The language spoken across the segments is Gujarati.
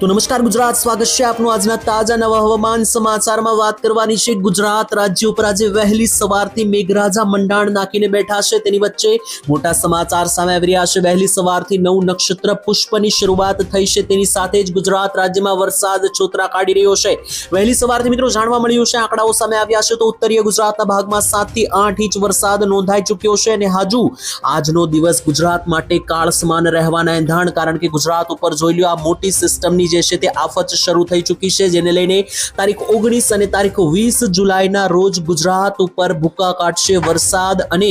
તો નમસ્કાર ગુજરાત, સ્વાગત છે આપનું આજના તાજા નવા હવામાન સમાચારમાં વાત કરવાની છે. ગુજરાત રાજ્ય ઉપર આજે વહેલી સવારથી મેઘરાજા મંડાણ નાખીને બેઠા છે. તેની વચ્ચે મોટા સમાચાર સામે આવી રહ્યા છે. વહેલી સવારથી નવ નક્ષત્ર પુષ્પની શરૂઆત થઈ છે. તેની સાથે જ ગુજરાત રાજ્યમાં વરસાદ છોતરા કાઢી રહ્યો છે. વહેલી સવારથી મિત્રો જાણવા મળ્યું છે, આંકડાઓ સામે આવ્યા છે તો ઉત્તરીય ગુજરાતના ભાગમાં સાતથી આઠ ઇંચ વરસાદ નોંધાઈ ચૂક્યો છે અને હજુ આજનો દિવસ ગુજરાત માટે કાળ સમાન રહેવાના એંધાણ કારણ કે ગુજરાત ઉપર જોઈ લો આ મોટી સિસ્ટમની જે છે તે આફત શરૂ થઈ ચૂકી છે, જેને લઈને તારીખ ઓગણીસ અને તારીખ વીસ જુલાઈના રોજ ગુજરાત ઉપર ભૂકા કાઢશે વરસાદ અને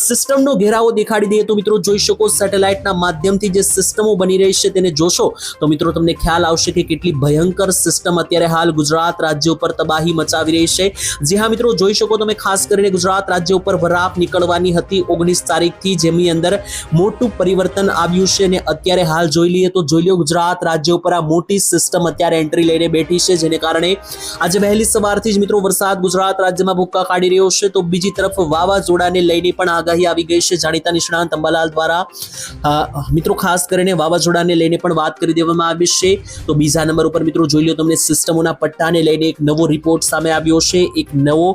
સિસ્ટમનો ઘેરાવો દેખાડી દઈએ તો મિત્રો જોઈ શકો સેટેલાઇટના માધ્યમથી જે સિસ્ટમો બની રહી છે તેને જોશો તો મિત્રો તમને ખ્યાલ આવશે કે કેટલી ભયંકર સિસ્ટમ અત્યારે હાલ ગુજરાત રાજ્ય ઉપર તબાહી મચાવી રહી છે. જી હા મિત્રો, જોઈ શકો તમે ખાસ કરીને ગુજરાત રાજ્ય ઉપર વરાપ નીકળવાની હતી ઓગણીસ તારીખથી જેમની અંદર મોટું પરિવર્તન આવ્યું છે અને અત્યારે હાલ જોઈ લઈએ તો જોઈ લો ગુજરાત રાજ્ય ઉપર આ મોટી સિસ્ટમ અત્યારે એન્ટ્રી લઈને બેઠી છે, જેને કારણે આજે વહેલી સવારથી જ મિત્રો વરસાદ ગુજરાત રાજ્યમાં ભૂક્કા કાઢી રહ્યો છે. તો બીજી તરફ વાવાઝોડાને લઈને પણ આગાહી આવી ગઈ છે. જાણીતા નિષ્ણાંત અંબાલાલ દ્વારા મિત્રો ખાસ કરીને વાવાઝોડાને લઈને પણ વાત કરી દેવામાં આવી છે. તો બીજા નંબર ઉપર મિત્રો જોઈ લો તમને સિસ્ટમોના પટ્ટાને લઈને એક નવો રિપોર્ટ સામે આવ્યો છે. એક નવો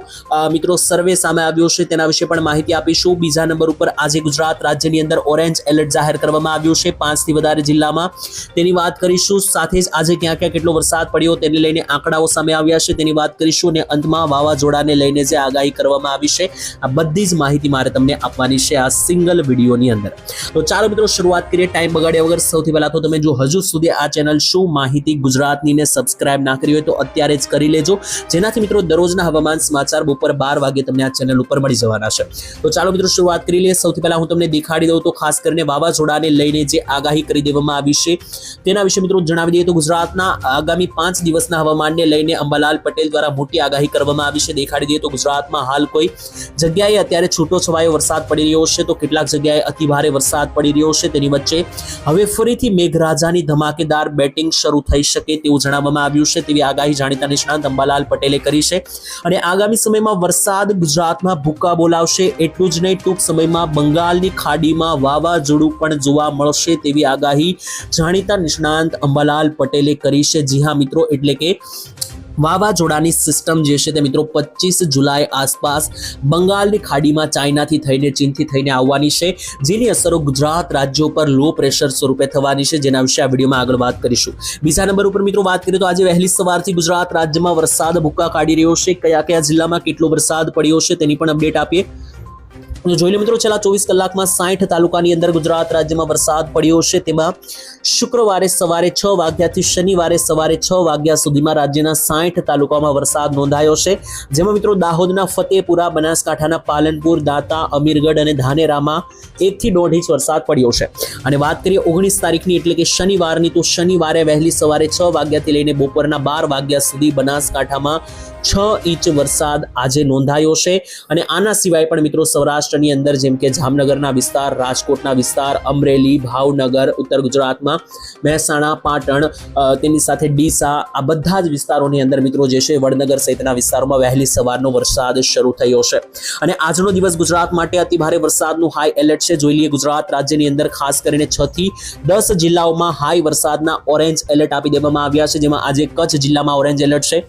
મિત્રો સર્વે સામે આવ્યો છે. તેના વિશે પણ માહિતી આપીશું. બીજા નંબર ઉપર આજે ગુજરાત રાજ્યની અંદર ઓરેન્જ એલર્ટ જાહેર કરવામાં આવ્યું છે. પાંચથી વધારે જિલ્લામાં તેની વાત કરીશું. સાથે જ આજે ક્યાં ક્યાં કેટલો વરસાદ પડ્યો તેને લઈને આંકડાઓ સામે આવ્યા છે. તેની વાત કરીશું અને અંતમાં વાવાઝોડાને લઈને જે આગાહી કરવામાં આવી છે, આ બધી જ માહિતી મારે તમને આપવાની છે આ સિંગલ વિડીયોની અંદર. તો ચાલો મિત્રો, શરૂઆત કરીએ. ટાઈમ બગાડ્યા વગર સૌથી પહેલા તો તમે જો હજુ સુધી આ ચેનલ શું માહિતી ગુજરાતની ને સબસ્ક્રાઇબ ના કરી હોય તો અત્યારે જ કરી લેજો. જેનાથી મિત્રો દરરોજના હવામાન સમાચાર બપોર બાર વાગે તમને આ ચેનલ ઉપર મળી જવાના છે. તો ચાલો મિત્રો, શરૂઆત કરી લઈએ. સૌથી પહેલા હું તમને દેખાડી દઉં તો ખાસ કરીને વાવાઝોડાને લઈને જે આગાહી કરી દેવામાં આવી છે, તેના વિશે મિત્રો જણાવી દઈએ. તો ગુજરાતના આગામી પાંચ દિવસના હવામાનને લઈને અંબાલાલ પટેલ દ્વારા મોટી આગાહી કરવામાં આવી છે. દેખાડી દઈએ તો ગુજરાતમાં હાલ કોઈ જગ્યાએ અત્યારે છૂટો છવાયો વરસાદ પડી રહ્યો છે તો કેટલાક જગ્યાએ અતિભારે વરસાદ પડી રહ્યો છે. તેની વચ્ચે હવે ફરીથી મેઘરાજાની ધમાકેદાર બેટિંગ શરૂ થઈ શકે તેવું જણાવવામાં આવ્યું છે. તેવી આગાહી જાણીતા નિષ્ણાંત અંબાલાલ પટેલે કરી છે. અને આગામી સમયમાં વરસાદ ગુજરાતમાં ભૂકા બોલાવશે એટલું જ નહીં, ટૂંક સમયમાં બંગાળની ખાડીમાં વાવાઝોડું પણ જોવા મળશે તેવી આગાહી જાણીતા નિષ્ણાંત અંબાલાલ પટેલે કરી છે. જી હા, મિત્રો, એટલે કે વાવાઝોડાની સિસ્ટમ જે છે તે મિત્રો પચીસ જુલાઈ આસપાસ બંગાળની ખાડીમાં ચાઇનાથી થઈને ચીનથી થઈને આવવાની છે. જેની અસરો ગુજરાત રાજ્યો પર લો પ્રેશર સ્વરૂપે થવાની છે. જેના વિશે આ વિડીયોમાં આગળ વાત કરીશું. બીજા નંબર ઉપર મિત્રો વાત કરીએ તો આજે વહેલી સવારથી ગુજરાત રાજ્યમાં વરસાદ ભૂકા કાઢી રહ્યો છે. કયા કયા જિલ્લામાં કેટલો વરસાદ પડ્યો છે તેની પણ અપડેટ આપીએ. જોઈ લો મિત્રો, છેલ્લા ચોવીસ કલાકમાં સાઠ તાલુકાની અંદર ગુજરાત રાજ્યમાં વરસાદ પડ્યો છે. તેમાં શુક્રવારે સવારે છ વાગ્યાથી શનિવારે સવારે છ વાગ્યા સુધીમાં રાજ્યના સાઠ તાલુકામાં વરસાદ નોંધાયો છે. જેમાં મિત્રો, દાહોદના ફતેપુરા, બનાસકાંઠાના પાલનપુર, દાંતા, અમીરગઢ અને ધાનેરામાં એકથી દોઢ ઇંચ વરસાદ પડ્યો છે. અને વાત કરીએ ઓગણીસ તારીખની, એટલે કે શનિવારની, તો શનિવારે વહેલી સવારે છ વાગ્યાથી લઈને બપોરના બાર વાગ્યા સુધી બનાસકાંઠામાં છ ઇંચ વરસાદ આજે નોંધાયો છે અને આના સિવાય પણ મિત્રો સૌરાષ્ટ્રની અંદર જેમ કે જામનગરના વિસ્તાર, રાજકોટના વિસ્તાર, અમરેલી, ભાવનગર, ઉત્તર ગુજરાતમાં મહેસાણા, પાટણ તેની સાથે ડીસા, આ બધા જ વિસ્તારોની અંદર મિત્રો જે છે વડનગર સહિતના વિસ્તારોમાં વહેલી સવારનો વરસાદ શરૂ થયો છે. અને આજનો દિવસ ગુજરાત માટે અતિ ભારે વરસાદનું હાઈ એલર્ટ છે. જોઈ લઈએ ગુજરાત રાજ્યની અંદર ખાસ કરીને છ થી દસ જિલ્લાઓમાં હાઈ વરસાદના ઓરેન્જ એલર્ટ આપી દેવામાં આવ્યા છે. જેમાં આજે કચ્છ જિલ્લામાં ઓરેન્જ એલર્ટ છે.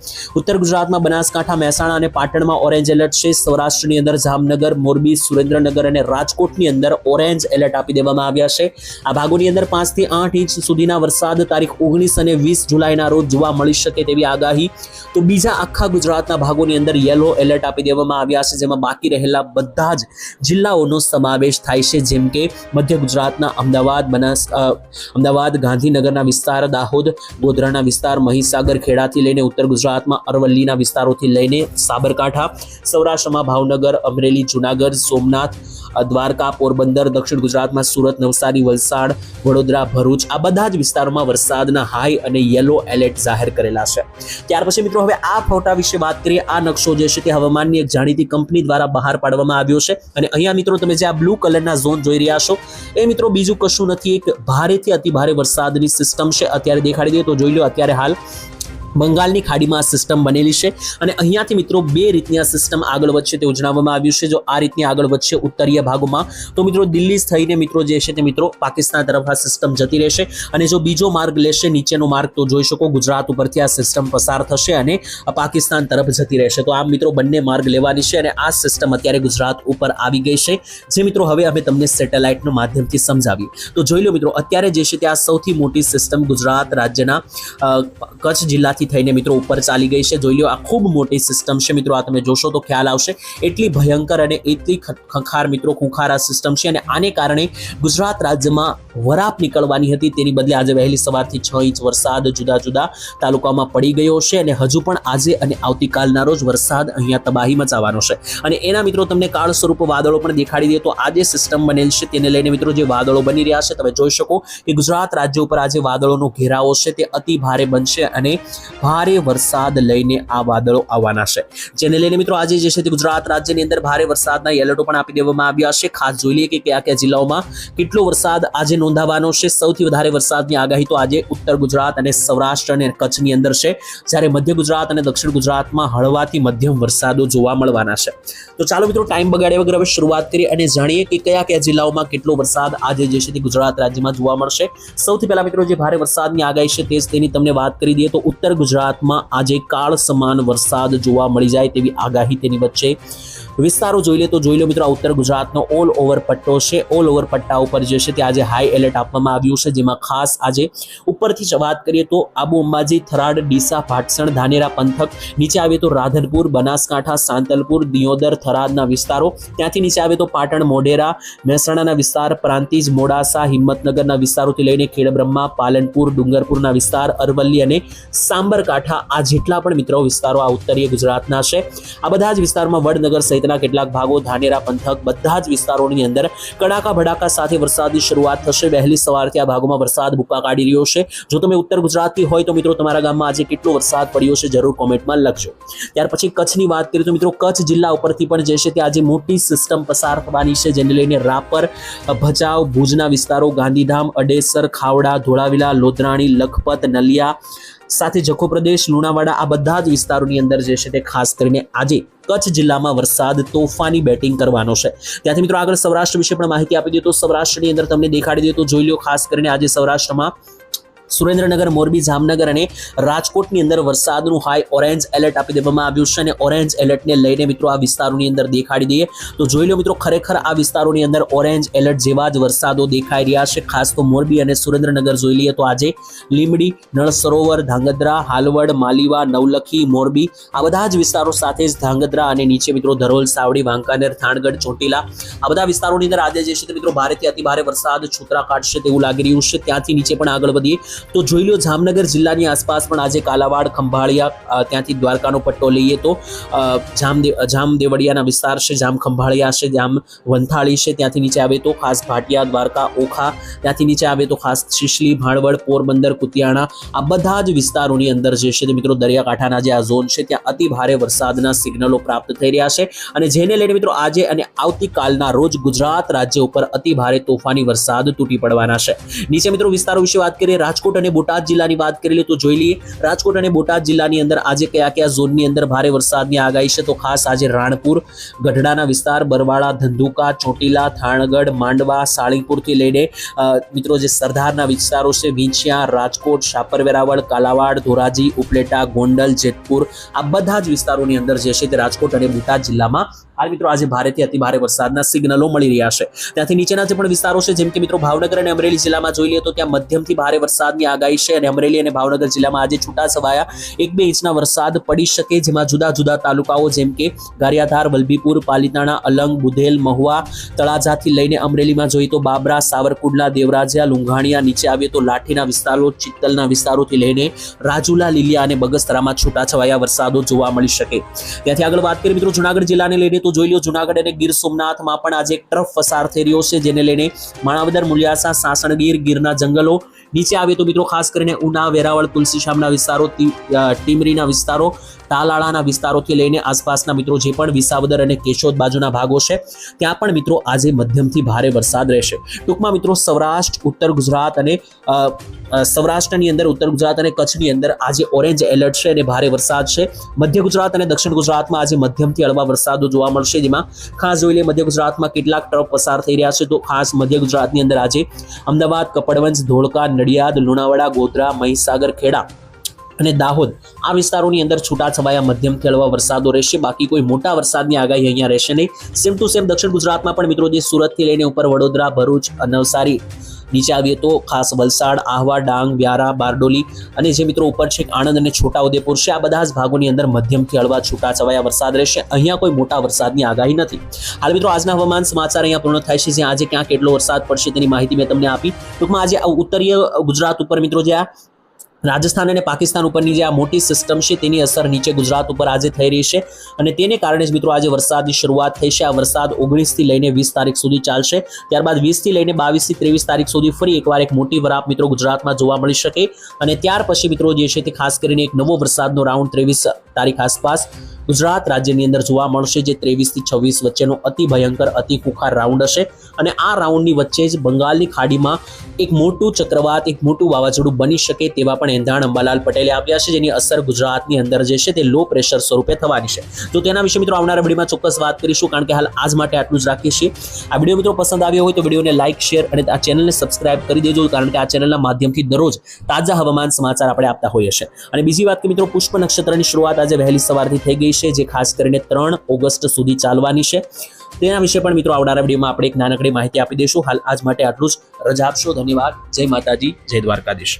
ઉત્તર ગુજરાતમાં બનાસકાંઠા મહેસાણા અને પાટણમાં ઓરેન્જ એલર્ટ છે. સૌરાષ્ટ્રની અંદર જામનગર, મોરબી, સુરેન્દ્રનગર અને રાજકોટની અંદર ઓરેન્જ એલર્ટ આપી દેવામાં આવ્યા છે. આ ભાગોની અંદર પાંચથી આઠ ઇંચ સુધીના વરસાદ તારીખ ઓગણીસ અને વીસ જુલાઈના રોજ જોવા મળી શકે તેવી આગાહી. તો બીજા આખા ગુજરાતના ભાગોની અંદર યલો એલર્ટ આપી દેવામાં આવ્યા છે. જેમાં બાકી રહેલા બધા જ જિલ્લાઓનો સમાવેશ થાય છે. જેમ કે મધ્ય ગુજરાતના અમદાવાદ, બનાસ અમદાવાદ, ગાંધીનગરના વિસ્તાર, દાહોદ, ગોધરાના વિસ્તાર, મહીસાગર, ખેડાથી લઈને ઉત્તર ગુજરાતમાં અરવલ્લીના વિસ્તારોથી લઈને સાબરકાંઠા, સૌરાષ્ટ્રમાં ભાવનગર, અમરેલી, જુનાગઢ, સોમનાથ દ્વારકા, પોરબંદર, દક્ષિણ ગુજરાતમાં સુરત, નવસારી, વલસાડ, વડોદરા, ભરૂચ આ બધા જ વિસ્તારોમાં વરસાદના હાઈ અને યલો એલર્ટ જાહેર કરેલા છે. ત્યાર પછી મિત્રો હવે આ ફોટા વિશે વાત કરીએ. આ નકશો જે છે તે હવામાનની એક જાણીતી કંપની દ્વારા બહાર પાડવામાં આવ્યો છે અને અહીંયા મિત્રો તમે જે આ બ્લુ કલરના ઝોન જોઈ રહ્યા છો, એ મિત્રો બીજું કશું નથી. એક ભારેથી અતિ ભારે વરસાદની સિસ્ટમ છે. અત્યારે દેખાડી દઈએ તો જોઈ લો અત્યારે હાલ બંગાળની ખાડીમાં આ સિસ્ટમ બનેલી છે. અને અહીંયાથી મિત્રો બે રીતની આ સિસ્ટમ આગળ વધશે તેવું જણાવવામાં આવ્યું છે. જો આ રીતની આગળ વધશે ઉત્તરીય ભાગોમાં, તો મિત્રો દિલ્હી થઈને મિત્રો જે છે તે મિત્રો પાકિસ્તાન તરફ આ સિસ્ટમ જતી રહેશે. અને જો બીજો માર્ગ લેશે, નીચેનો માર્ગ તો જોઈ શકો, ગુજરાત ઉપરથી આ સિસ્ટમ પસાર થશે અને પાકિસ્તાન તરફ જતી રહેશે. તો આમ મિત્રો બંને માર્ગ લેવાની છે અને આ સિસ્ટમ અત્યારે ગુજરાત ઉપર આવી ગઈ છે. જે મિત્રો હવે અમે તમને સેટેલાઇટના માધ્યમથી સમજાવી તો જોઈ લો મિત્રો, અત્યારે જે છે તે આ સૌથી મોટી સિસ્ટમ ગુજરાત રાજ્યના કચ્છ જિલ્લાથી થઈને મિત્રો ઉપર ચાલી ગઈ છે. જોઈ લો આ ખૂબ મોટી સિસ્ટમ છે. મિત્રો, આ તમે જોશો તો ખ્યાલ આવશે. એટલી ભયંકર અને એટલી ખંખાર મિત્રો, ખૂંખાર આ સિસ્ટમ છે અને આને કારણે ગુજરાત રાજ્યમાં વરાપ નીકળવાની હતી. તેની બદલે આજે વહેલી સવારથી છ ઇંચ વરસાદ જુદા જુદા તાલુકામાં પડી ગયો છે અને હજુ પણ આજે અને આવતીકાલના રોજ વરસાદ અહીંયા તબાહી મચાવવાનો છે. અને એના મિત્રો તમને કાળ સ્વરૂપ વાદળો પણ દેખાડી દે તો આજે સિસ્ટમ બનેલ છે. તેને લઈને મિત્રો જે વાદળો બની રહ્યા છે, તમે જોઈ શકો કે ગુજરાત રાજ્ય ઉપર આજે વાદળોનો ઘેરાવો છે. તે અતિ ભારે બનશે અને ભારે વરસાદ લઈને આ વાદળો આવવાના છે. જેને લઈને મિત્રો આજે જે છે તે ગુજરાત રાજ્યની અંદર ભારે વરસાદના એલર્ટો પણ આપી દેવામાં આવ્યા છે. ખાસ જોઈ લઈએ કે કયા કયા જિલ્લાઓમાં કેટલો વરસાદ આજે નોંધાવાનો છે. સૌથી વધારે વરસાદની આગાહી તો આજે ઉત્તર ગુજરાત અને સૌરાષ્ટ્ર અને કચ્છની અંદર છે. જ્યારે મધ્ય ગુજરાત અને દક્ષિણ ગુજરાતમાં હળવાથી મધ્યમ વરસાદો જોવા મળવાના છે. તો ચાલો મિત્રો, ટાઈમ બગાડ્યા વગર હવે શરૂઆત કરીએ અને જાણીએ કે કયા કયા જિલ્લાઓમાં કેટલો વરસાદ આજે જે છે તે ગુજરાત રાજ્યમાં જોવા મળશે. સૌથી પહેલા મિત્રો, જે ભારે વરસાદની આગાહી છે તે જ તેની તમને વાત કરી દઈએ તો ઉત્તર ગુજરાતમાં આજે કાળ સમાન વરસાદ જોવા મળી જાય તેવી આગાહી તેની વચ્ચે. વિસ્તારો જોઈ લે તો જોઈ લો મિત્રો ઉત્તર ગુજરાતનો ઓલ ઓવર પટ્ટો છે. ઓલ ઓવર પટ્ટા ઉપર જે છે તે આજે હાઈ એલર્ટ આપવામાં આવ્યું છે, જેમાં ખાસ આજે ઉપરથી વાત કરીએ તો આબુ અંબાજી થરાદ ડીસા, ભાટસણ, ધાનેરા પંથક, નીચે આવે તો રાધનપુર, બનાસકાંઠા, સાંતલપુર, દિયોદર, થરાદના વિસ્તારો, ત્યાંથી નીચે આવે તો પાટણ, મોઢેરા, મહેસાણાના વિસ્તાર, પ્રાંતિજ, મોડાસા, હિંમતનગરના વિસ્તારોથી લઈને ખેડબ્રહ્મા, પાલનપુર, ડુંગરપુરના વિસ્તાર, અરવલ્લી અને સાંબરકાંઠા, આ જેટલા પણ મિત્રો વિસ્તારો આ ઉત્તરીય ગુજરાતના છે. આ બધા જ વિસ્તારમાં વડનગર સહિતના કેટલાક ભાગો, ધાનેરા પંથક, બધા જ વિસ્તારોની અંદર કડાકા ભડાકા સાથે વરસાદની શરૂઆત થશે. વહેલી સવારથી આ ભાગોમાં વરસાદ ભૂકા કાઢી રહ્યો છે. જો તમે ઉત્તર ગુજરાતથી હોય તો મિત્રો તમારા ગામમાં આજે કેટલો વરસાદ પડ્યો છે જરૂર કોમેન્ટમાં લખજો. ત્યાર પછી કચ્છની વાત કરીએ તો મિત્રો કચ્છ જિલ્લા ઉપરથી પણ જે છે તે આજે મોટી સિસ્ટમ પસાર થવાની છે, જેને લઈને રાપર, ભચાઉ, ભુજના વિસ્તારો, ગાંધીધામ, અડેસર, ખાવડા, ધોળાવીલા, લોધરાણી, લખપત, નલિયા સાથે જખો પ્રદેશ, લુણાવાડા, આ બધા જ વિસ્તારોની અંદર જે છે તે ખાસ કરીને આજે કચ્છ જિલ્લામાં વરસાદ તોફાની બેટિંગ કરવાનો છે. ત્યાંથી મિત્રો આગળ સૌરાષ્ટ્ર વિશે પણ માહિતી આપી દઈએ તો સૌરાષ્ટ્રની અંદર તમને દેખાડી દઈએ તો જોઈ લો ખાસ કરીને આજે સૌરાષ્ટ્રમાં સુરેન્દ્રનગર, મોરબી, જામનગર અને રાજકોટની અંદર વરસાદનું હાઈ ઓરેન્જ એલર્ટ આપી દેવામાં આવ્યું છે અને ઓરેન્જ એલર્ટને લઈને મિત્રો આ વિસ્તારોની અંદર દેખાડી દઈએ તો જોઈ લો મિત્રો ખરેખર આ વિસ્તારોની અંદર ઓરેન્જ એલર્ટ જેવા જ વરસાદો દેખાઈ રહ્યા છે. ખાસ તો મોરબી અને સુરેન્દ્રનગર જોઈ લઈએ તો આજે લીમડી નળ સરોવર ધાંગધ્રા, હાલવડ, માલીવા, નવલખી, મોરબી આ બધા જ વિસ્તારો સાથે જ ધાંગધ્રા અને નીચે મિત્રો ધરોલ, સાવડી, વાંકાનેર, થાણગઢ, ચોટીલા આ બધા વિસ્તારોની અંદર આજે જે છે મિત્રો ભારેથી અતિ ભારે વરસાદ છૂતરા કાઢશે તેવું લાગી રહ્યું છે. ત્યાંથી નીચે પણ આગળ વધીએ તો જોઈ લો, જામનગર જિલ્લાની આસપાસ પણ આજે કાલાવાડ, ખંભાળિયા ત્યાંથી દ્વારકાનો પટ્ટો લઈએ તો જામ જામદેવડિયાના વિસ્તાર છે, જામ ખંભાળિયા છે, જામ વંથાળી છે, ત્યાંથી નીચે આવે તો ખાસ ભાટિયા, દ્વારકા, ઓખા, ત્યાંથી નીચે આવે તો ખાસ શિશલી, ભાણવડ, પોરબંદર, કુતિયાણા, આ બધા જ વિસ્તારોની અંદર જે છે મિત્રો દરિયાકાંઠાના જે આ ઝોન છે ત્યાં અતિ ભારે વરસાદના સિગ્નલો પ્રાપ્ત થઈ રહ્યા છે અને જેને લઈને મિત્રો આજે અને આવતીકાલના રોજ ગુજરાત રાજ્ય ઉપર અતિ ભારે તોફાની વરસાદ તૂટી પડવાના છે. નીચે મિત્રો વિસ્તારો વિશે વાત કરીએ, રાજકોટ અને બોટાદ જિલ્લાની વાત કરી લઈએ તો જોઈ લઈએ. રાજકોટ અને બોટાદ જિલ્લાની અંદર આજે કયા કયા ઝોનની અંદર ભારે વરસાદની આગાહી છે? તો ખાસ આજે રાણપુર, ગઢડાના વિસ્તાર બરવાડા ધંધુકા, ચોટીલા, થાણગઢ, માંડવા, સાળીપુરથી લઈને મિત્રો જે સરદારના વિસ્તારો છે વિંછિયા રાજકોટ શાપર વેરાવળ કાલાવાડ, ધોરાજી, ઉપલેટા, ગોંડલ, જેતપુર, આ બધા જ વિસ્તારોની અંદર જે છે તે રાજકોટ અને બોટાદ જિલ્લામાં હાલ મિત્રો આજે ભારેથી અતિ ભારે વરસાદના સિગ્નલો મળી રહ્યા છે. ત્યાંથી નીચેના જે પણ વિસ્તારો છે, જેમ કે મિત્રો ભાવનગર અને અમરેલી જિલ્લામાં જોઈ લઈએ તો ત્યાં મધ્યમથી ભારે વરસાદની આગાહી છે અને અમરેલી અને ભાવનગર જિલ્લામાં આજે છૂટા છવાયા એક બે ઇંચના વરસાદ પડી શકે જેમાં જુદા જુદા તાલુકાઓ જેમ કે ગારિયાધાર, વલભીપુર, પાલિતાણા, અલંગ, બુધેલ, મહુવા, તળાજાથી લઈને અમરેલીમાં જોઈએ તો બાબરા, સાવરકુંડલા, દેવરાજિયા, લુંઘાણિયા, નીચે આવીએ તો લાઠીના વિસ્તારો, ચિત્તલના વિસ્તારોથી લઈને રાજુલા, લીલિયા અને બગસરામાં છૂટાછવાયા વરસાદો જોવા મળી શકે. ત્યાંથી આગળ વાત કરીએ મિત્રો જુનાગઢ જિલ્લાને લઈને તો જોઈ લો, જુનાગઢ અને ગીર સોમનાથમાં પણ આજે એક ટ્રફ પસાર થઈ રહ્યો છે, જેને લઈને માણાવદર, મુલિયાસા, સાસણગીર, ગીરના જંગલો નીચે આવે તો મિત્રો ખાસ કરીને ઉના, વેરાવળ તુલસીશામના વિસ્તારો ટીમરીના વિસ્તારો તાલાળાના વિસ્તારોથી લઈને આસપાસના મિત્રો જે પણ વિસાવદર અને કેશોદ બાજુના ભાગો છે, ત્યાં પણ મિત્રો આજે મધ્યમથી ભારે વરસાદ રહેશે. ટૂંકમાં મિત્રો સૌરાષ્ટ્ર, ઉત્તર ગુજરાત અને સૌરાષ્ટ્રની અંદર, ઉત્તર ગુજરાત અને કચ્છની અંદર આજે ઓરેન્જ એલર્ટ છે અને ભારે વરસાદ છે. મધ્ય ગુજરાત અને દક્ષિણ ગુજરાતમાં આજે મધ્યમથી હળવા વરસાદો જોવા મળશે, જેમાં ખાસ જોઈ લઈએ મધ્ય ગુજરાતમાં કેટલાક ટ્રક પસાર થઈ રહ્યા છે. તો ખાસ મધ્ય ગુજરાતની અંદર આજે અમદાવાદ, કપડવંજ, ધોળકા, નડિયાદ, લુણાવાડા, ગોધરા, મહીસાગર, ખેડા અને દાહોદ, આ વિસ્તારોની અંદર છૂટાછવાયા મધ્યમ ખેડવા વરસાદો રહેશે. બાકી કોઈ મોટા વરસાદની આગાહી અહીંયા રહેશે નહીં. સેમ ટુ સેમ દક્ષિણ ગુજરાતમાં પણ મિત્રો જે સુરતથી લઈને ઉપર વડોદરા, ભરૂચ નવસારી નીચે આવીએ તો ખાસ વલસાડ, આહવા, ડાંગ, વ્યારા, બારડોલી અને જે મિત્રો ઉપર છે આણંદ અને છોટાઉદેપુર છે, આ બધા જ ભાગોની અંદર મધ્યમથી હળવા છૂટાછવાયા વરસાદ રહેશે. અહીંયા કોઈ મોટા વરસાદની આગાહી નથી. હાલ મિત્રો આજના હવામાન સમાચાર અહીંયા પૂર્ણ થાય છે. જ્યાં આજે ક્યાં કેટલો વરસાદ પડશે તેની માહિતી મેં તમને આપી. ટૂંકમાં આજે ઉત્તરીય ગુજરાત ઉપર મિત્રો જે આ રાજસ્થાન અને પાકિસ્તાન ઉપરની જે આ મોટી સિસ્ટમ છે, તેની અસર નીચે ગુજરાત ઉપર આજે થઈ રહી છે. અને તેને કારણે જ મિત્રો આજે વરસાદની શરૂઆત થઈ છે. આ વરસાદ ઓગણીસથી લઈને વીસ તારીખ સુધી ચાલશે. ત્યારબાદ વીસથી લઈને બાવીસથી ત્રેવીસ તારીખ સુધી ફરી એકવાર એક મોટી વરાપ મિત્રો ગુજરાતમાં જોવા મળી શકે. અને ત્યાર પછી મિત્રો જે છે તે ખાસ કરીને એક નવો વરસાદનો રાઉન્ડ ત્રેવીસ તારીખ આસપાસ ગુજરાત રાજ્યની અંદર જોવા મળશે જે ત્રેવીસથી છવ્વીસ વચ્ચેનો અતિ ભયંકર, અતિ કુખાર રાઉન્ડ હશે. અને આ રાઉન્ડની વચ્ચે જ બંગાળની ખાડીમાં એક મોટું ચક્રવાત, એક મોટું વાવાઝોડું બની શકે તેવા પણ એંધાણ અંબાલાલ પટેલે આપ્યા છે, જેની અસર ગુજરાતની અંદર જે છે તે લો પ્રેશર સ્વરૂપે થવાની છે. તો તેના વિશે મિત્રો આવનારા વિડીયોમાં ચોક્કસ વાત કરીશું, કારણ કે હાલ આજ માટે આટલું જ રાખીએ છીએ. આ વીડિયો મિત્રો પસંદ આવ્યો હોય તો વિડીયોને લાઇક શેર અને આ ચેનલને સબસ્ક્રાઇબ કરી દેજો, કારણ કે આ ચેનલના માધ્યમથી દરરોજ તાજા હવામાન સમાચાર આપણે આપતા હોઈએ છીએ. અને બીજી વાત કે મિત્રો પુષ્પ નક્ષત્રની શરૂઆત આજે વહેલી સવારથી થઈ ગઈ છે જે ખાસ કરીને ત્રણ ઓગસ્ટ સુધી ચાલવાની છે. તેના વિશે પણ મિત્રો આવનારા વિડીયોમાં આપણે એક નાનકડી માહિતી આપી દઈશું. હાલ આજ માટે આટલું જ. રજા આપશો. ધન્યવાદ. જય માતાજી. જય દ્વારકાધીશ.